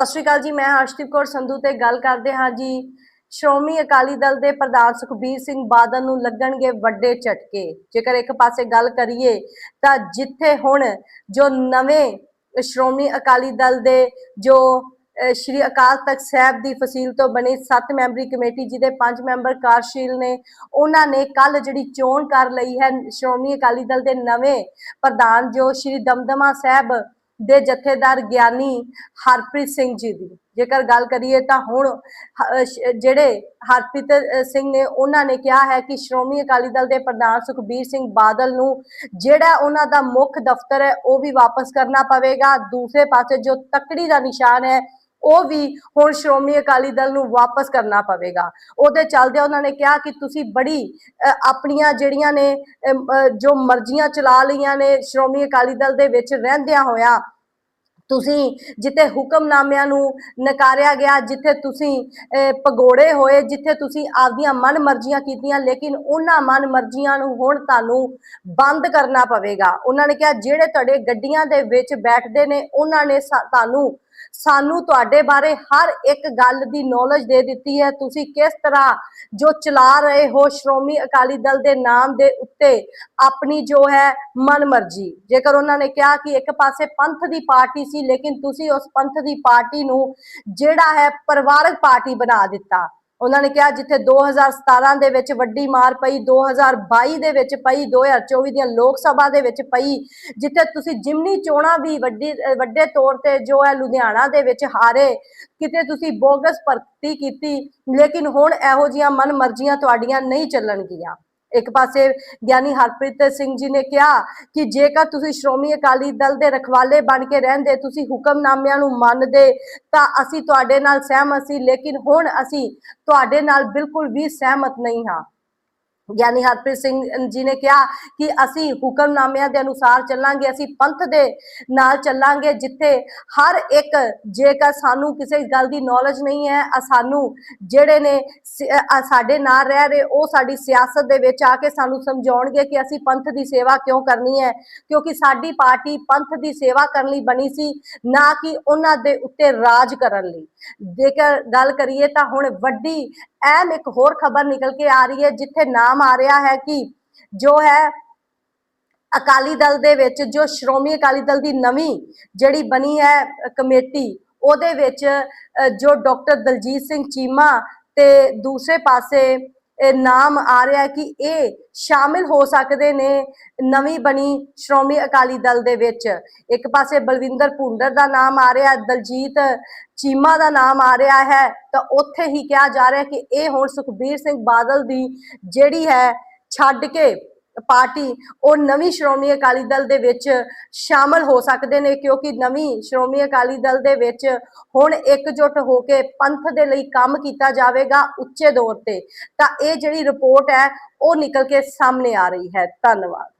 ਸਤਿ ਸ਼੍ਰੀ ਅਕਾਲ ਜੀ, ਮੈਂ ਹਰਸ਼ਦੀਪ ਕੌਰ ਸੰਧੂ ਤੇ ਗੱਲ ਕਰਦੇ ਹਾਂ ਜੀ। ਸ਼੍ਰੋਮਣੀ ਅਕਾਲੀ ਦਲ ਦੇ ਪ੍ਰਧਾਨ ਸੁਖਬੀਰ ਸਿੰਘ ਬਾਦਲ ਨੂੰ ਲੱਗਣਗੇ ਵੱਡੇ ਝਟਕੇ। ਜੇਕਰ ਇੱਕ ਪਾਸੇ ਗੱਲ ਕਰੀਏ ਤਾਂ ਜਿੱਥੇ ਹੁਣ ਜੋ ਨਵੇਂ ਸ਼੍ਰੋਮਣੀ ਅਕਾਲੀ ਦਲ ਦੇ ਜੋ ਸ਼੍ਰੀ ਅਕਾਲ ਤਖਤ ਸਾਹਿਬ ਦੀ ਫਸੀਲ ਤੋਂ ਬਣੀ ਸੱਤ ਮੈਂਬਰੀ ਕਮੇਟੀ ਜਿਹਦੇ ਪੰਜ ਮੈਂਬਰ ਕਾਰਸ਼ੀਲ ਨੇ, ਉਹਨਾਂ ਨੇ ਕੱਲ ਜਿਹੜੀ ਚੋਣ ਕਰ ਲਈ ਹੈ ਸ਼੍ਰੋਮਣੀ ਅਕਾਲੀ ਦਲ ਦੇ ਨਵੇਂ ਪ੍ਰਧਾਨ ਜੋ ਸ਼੍ਰੀ ਦਮਦਮਾ ਸਾਹਿਬ ਦੇ ਜਥੇਦਾਰ ਗਿਆਨੀ ਹਰਪ੍ਰੀਤ ਸਿੰਘ ਜੀ ਦੀ। ਜੇਕਰ ਗੱਲ ਕਰੀਏ ਤਾਂ ਹੁਣ ਜਿਹੜੇ ਹਰਪ੍ਰੀਤ ਸਿੰਘ ਨੇ, ਉਹਨਾਂ ਨੇ ਕਿਹਾ ਹੈ ਕਿ ਸ਼੍ਰੋਮਣੀ ਅਕਾਲੀ ਦਲ ਦੇ ਪ੍ਰਧਾਨ ਸੁਖਬੀਰ ਸਿੰਘ ਬਾਦਲ ਨੂੰ ਜਿਹੜਾ ਉਹਨਾਂ ਦਾ ਮੁੱਖ ਦਫ਼ਤਰ ਹੈ, ਉਹ ਵੀ ਵਾਪਸ ਕਰਨਾ ਪਵੇਗਾ। ਦੂਸਰੇ ਪਾਸੇ ਜੋ ਤੱਕੜੀ ਦਾ ਨਿਸ਼ਾਨ ਹੈ ਉਹ ਵੀ ਹੁਣ ਸ਼੍ਰੋਮਣੀ ਅਕਾਲੀ ਦਲ ਨੂੰ ਵਾਪਸ ਕਰਨਾ ਪਵੇਗਾ। ਉਹਦੇ ਚੱਲਦੇ ਉਹਨਾਂ ਨੇ ਕਿਹਾ ਕਿ ਤੁਸੀਂ ਬੜੀ ਆਪਣੀਆਂ ਜਿਹੜੀਆਂ ਨੇ ਜੋ ਮਰਜ਼ੀਆਂ ਚਲਾ ਲਈਆਂ ਨੇ ਸ਼੍ਰੋਮਣੀ ਅਕਾਲੀ ਦਲ ਦੇ ਵਿੱਚ ਰਹਿੰਦਿਆਂ ਹੋਇਆ ਤੁਸੀਂ ਜਿੱਥੇ ਹੁਕਮਨਾਮਿਆਂ ਨੂੰ ਨਕਾਰਿਆ ਗਿਆ ਜਿੱਥੇ ਤੁਸੀਂ ਅਹ, ਭਗੋੜੇ ਹੋਏ ਜਿੱਥੇ ਤੁਸੀਂ ਆਪਦੀਆਂ ਮਨ ਮਰਜ਼ੀਆਂ ਕੀਤੀਆਂ ਲੇਕਿਨ ਉਹਨਾਂ ਮਨ ਮਰਜ਼ੀਆਂ ਨੂੰ ਹੁਣ ਤੁਹਾਨੂੰ ਬੰਦ ਕਰਨਾ ਪਵੇਗਾ। ਉਹਨਾਂ ਨੇ ਕਿਹਾ ਜਿਹੜੇ ਤੁਹਾਡੇ ਗੱਡੀਆਂ ਦੇ ਵਿੱਚ ਬੈਠਦੇ ਨੇ ਉਹਨਾਂ ਨੇ ਸਾ- ਤੁਹਾਨੂੰ ਸਾਨੂੰ ਤੁਹਾਡੇ ਬਾਰੇ ਹਰ ਇੱਕ ਗੱਲ ਦੀ ਨੌਲੇਜ ਦੇ ਦਿੱਤੀ ਹੈ। ਤੁਸੀਂ ਕਿਸ ਤਰ੍ਹਾਂ ਜੋ ਚਲਾ ਰਹੇ ਹੋ ਸ਼੍ਰੋਮਣੀ ਅਕਾਲੀ ਦਲ ਦੇ ਨਾਮ ਦੇ ਉੱਤੇ ਆਪਣੀ ਜੋ ਹੈ ਮਨਮਰਜ਼ੀ ਜੇਕਰ ਉਹਨਾਂ ਨੇ ਕਿਹਾ ਕਿ ਇੱਕ ਪਾਸੇ ਪੰਥ ਦੀ ਪਾਰਟੀ ਸੀ, ਲੇਕਿਨ ਤੁਸੀਂ ਉਸ ਪੰਥ ਦੀ ਪਾਰਟੀ ਨੂੰ ਜਿਹੜਾ ਹੈ ਪਰਿਵਾਰਕ ਪਾਰਟੀ ਬਣਾ ਦਿੱਤਾ। ਉਹਨਾਂ ਨੇ ਕਿਹਾ ਜਿੱਥੇ 2017 ਦੇ ਵਿੱਚ ਵੱਡੀ ਮਾਰ ਪਈ 2022 ਦੇ ਵਿੱਚ ਪਈ 2024 ਦੀਆਂ ਲੋਕ ਸਭਾ ਦੇ ਵਿੱਚ ਪਈ, ਜਿੱਥੇ ਤੁਸੀਂ ਜਿਮਨੀ ਚੋਣਾਂ ਵੀ ਵੱਡੀ ਵੱਡੇ ਤੌਰ ਤੇ ਜੋ ਹੈ ਲੁਧਿਆਣਾ ਦੇ ਵਿੱਚ ਹਾਰੇ, ਕਿਤੇ ਤੁਸੀਂ ਬੋਗਸ ਭਰਤੀ ਕੀਤੀ, ਲੇਕਿਨ ਹੁਣ ਇਹੋ ਜੀਆਂ ਮਨ ਮਰਜ਼ੀਆਂ ਤੁਹਾਡੀਆਂ ਨਹੀਂ ਚੱਲਣਗੀਆਂ। ਇੱਕ ਪਾਸੇ ਗਿਆਨੀ ਹਰਪ੍ਰੀਤ ਸਿੰਘ ਜੀ ਨੇ ਕਿਹਾ ਕਿ ਜੇਕਰ ਤੁਸੀਂ ਸ਼੍ਰੋਮਣੀ ਅਕਾਲੀ ਦਲ ਦੇ ਰਖਵਾਲੇ ਬਣ ਕੇ ਰਹਿੰਦੇ, ਤੁਸੀਂ ਹੁਕਮਨਾਮਿਆਂ ਨੂੰ ਮੰਨਦੇ, ਤਾਂ ਅਸੀਂ ਤੁਹਾਡੇ ਨਾਲ ਸਹਿਮਤ ਸੀ, ਲੇਕਿਨ ਹੁਣ ਅਸੀਂ ਤੁਹਾਡੇ ਨਾਲ ਬਿਲਕੁਲ ਵੀ ਸਹਿਮਤ ਨਹੀਂ ਹਾਂ। ਗਿਆਨੀ ਹਰਪ੍ਰੀਤ ਸਿੰਘ ਜੀ ਨੇ ਕਿਹਾ ਕਿ ਅਸੀਂ ਹੁਕਮਨਾਮਿਆਂ ਦੇ ਅਨੁਸਾਰ ਚੱਲਾਂਗੇ, ਅਸੀਂ ਪੰਥ ਦੇ ਨਾਲ ਚੱਲਾਂਗੇ, ਜਿੱਥੇ ਹਰ ਇੱਕ ਜੇਕਰ ਸਾਨੂੰ ਕਿਸੇ ਗੱਲ ਦੀ ਨੌਲੇਜ ਨਹੀਂ ਹੈ ਸਾਨੂੰ ਜਿਹੜੇ ਨੇ ਸਾਡੇ ਨਾਲ ਰਹਿ ਰਹੇ, ਉਹ ਸਾਡੀ ਸਿਆਸਤ ਦੇ ਵਿੱਚ ਆ ਕੇ ਸਾਨੂੰ ਸਮਝਾਉਣਗੇ ਕਿ ਅਸੀਂ ਪੰਥ ਦੀ ਸੇਵਾ ਕਿਉਂ ਕਰਨੀ ਹੈ, ਕਿਉਂਕਿ ਸਾਡੀ ਪਾਰਟੀ ਪੰਥ ਦੀ ਸੇਵਾ ਕਰਨ ਲਈ ਬਣੀ ਸੀ, ਨਾ ਕਿ ਉਹਨਾਂ ਦੇ ਉੱਤੇ ਰਾਜ ਕਰਨ ਲਈ। ਜੇਕਰ ਗੱਲ ਕਰੀਏ ਤਾਂ ਹੁਣ ਵੱਡੀ ਅਹਿਮ ਇੱਕ ਹੋਰ ਖਬਰ ਨਿਕਲ ਕੇ ਆ ਰਹੀ ਹੈ, ਜਿੱਥੇ ਨਾਮ ਆ ਰਿਹਾ ਹੈ ਕਿ ਜੋ ਹੈ ਅਕਾਲੀ ਦਲ ਦੇ ਵਿੱਚ, ਜੋ ਸ਼੍ਰੋਮਣੀ ਅਕਾਲੀ ਦਲ ਦੀ ਨਵੀਂ ਜਿਹੜੀ ਬਣੀ ਹੈ ਕਮੇਟੀ, ਉਹਦੇ ਵਿੱਚ ਜੋ ਡਾਕਟਰ ਦਲਜੀਤ ਸਿੰਘ ਚੀਮਾ ਤੇ ਦੂਸਰੇ ਪਾਸੇ ਨਾਮ ਆ ਰਿਹਾ ਕਿ ਇਹ ਸ਼ਾਮਿਲ ਹੋ ਸਕਦੇ ਨੇ ਨਵੀਂ ਬਣੀ ਸ਼੍ਰੋਮਣੀ ਅਕਾਲੀ ਦਲ ਦੇ ਵਿੱਚ। ਇੱਕ ਪਾਸੇ ਬਲਵਿੰਦਰ ਭੁੰਡਰ ਦਾ ਨਾਮ ਆ ਰਿਹਾ, ਦਲਜੀਤ ਚੀਮਾ ਦਾ ਨਾਮ ਆ ਰਿਹਾ ਹੈ। ਤਾਂ ਉੱਥੇ ਹੀ ਕਿਹਾ ਜਾ ਰਿਹਾ ਕਿ ਇਹ ਹੁਣ ਸੁਖਬੀਰ ਸਿੰਘ ਬਾਦਲ ਦੀ ਜਿਹੜੀ ਹੈ, ਛੱਡ ਕੇ ਪਾਰਟੀ ਉਹ ਨਵੀਂ ਸ਼੍ਰੋਮਣੀ ਅਕਾਲੀ ਦਲ ਦੇ ਵਿੱਚ ਸ਼ਾਮਲ ਹੋ ਸਕਦੇ ਨੇ, ਕਿਉਂਕਿ ਨਵੀਂ ਸ਼੍ਰੋਮਣੀ ਅਕਾਲੀ ਦਲ ਦੇ ਵਿੱਚ ਹੁਣ ਇਕਜੁੱਟ ਹੋ ਕੇ ਪੰਥ ਦੇ ਲਈ ਕੰਮ ਕੀਤਾ ਜਾਵੇਗਾ ਉੱਚੇ ਦੌਰ ਤੇ। ਤਾਂ ਇਹ ਜਿਹੜੀ ਰਿਪੋਰਟ ਹੈ, ਉਹ ਨਿਕਲ ਕੇ ਸਾਹਮਣੇ ਆ ਰਹੀ ਹੈ। ਧੰਨਵਾਦ।